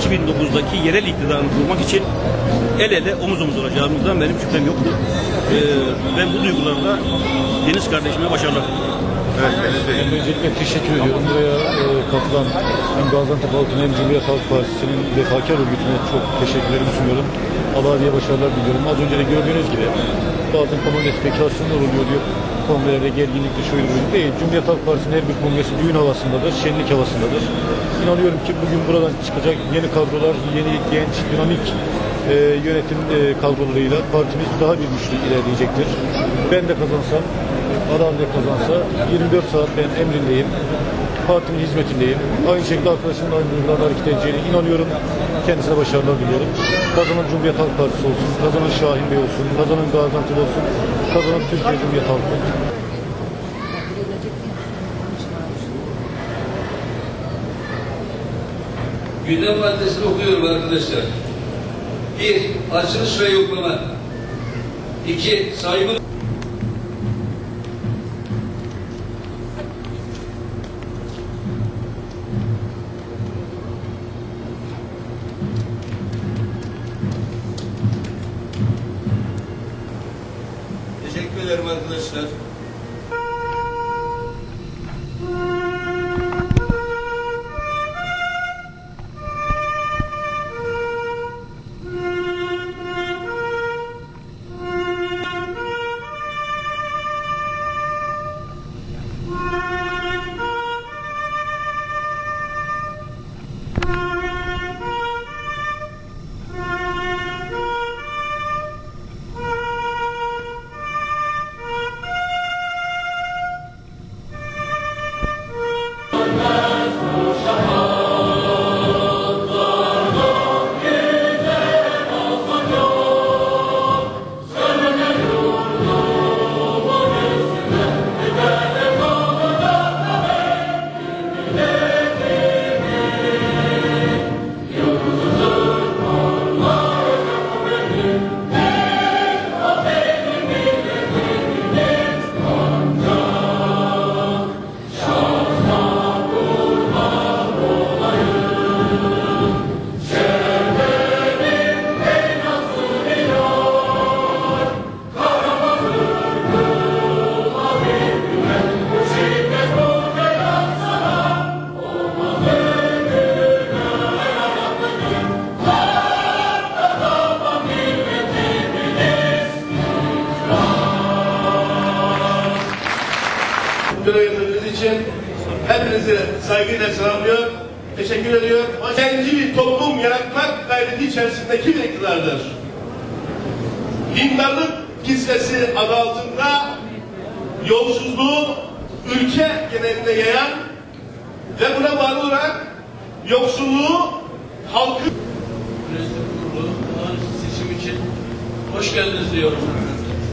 2009'daki yerel iktidarını kurmak için el ele omuz omuz olacağımızdan benim şüphem yoktu. Ee, ve bu duygularla Deniz kardeşime başarılar. Evet. Ben öncelikle teşekkür ediyorum. Buraya e, katılan hem Gaziantep halkına hem Cumhuriyet Halk Partisi'nin vefakar örgütüne çok teşekkürlerimi sunuyorum. Allah diye başarılar diliyorum. Az önce de gördüğünüz gibi bazen komünist spekülasyonlar oluyor diyor. Kongrelerde gerginlikli şöyle böyle değil. Cumhuriyet Halk Partisi'nin her bir kongresi düğün havasındadır, şenlik havasındadır. İnanıyorum ki bugün buradan çıkacak yeni kadrolar, yeni genç, dinamik e, yönetim e, kadrolarıyla partimiz daha bir güçlü ilerleyecektir. Ben de kazansam, da kazansa 24 saat ben emrindeyim. Partimin hizmetindeyim. Aynı şekilde arkadaşımın aynı duygularla hareket edeceğine inanıyorum. Kendisine başarılar diliyorum. Kazanan Cumhuriyet Halk Partisi olsun, kazanan Şahin Bey olsun, kazanan Gaziantep olsun, kazanan Türkiye Cumhuriyet Halk Partisi. Gündem maddesini okuyorum arkadaşlar. Bir, açılış ve yoklama. İki, saygı Teşekkür ederim arkadaşlar. İçin hepinizi saygıyla selamlıyor. Teşekkür ediyor. Kendi bir toplum yaratmak gayreti içerisindeki bir iktidardır. Dindarlık kisvesi adı altında yolsuzluğu ülke genelinde yayan ve buna bağlı olarak yoksulluğu halkı seçim için hoş geldiniz diyorum.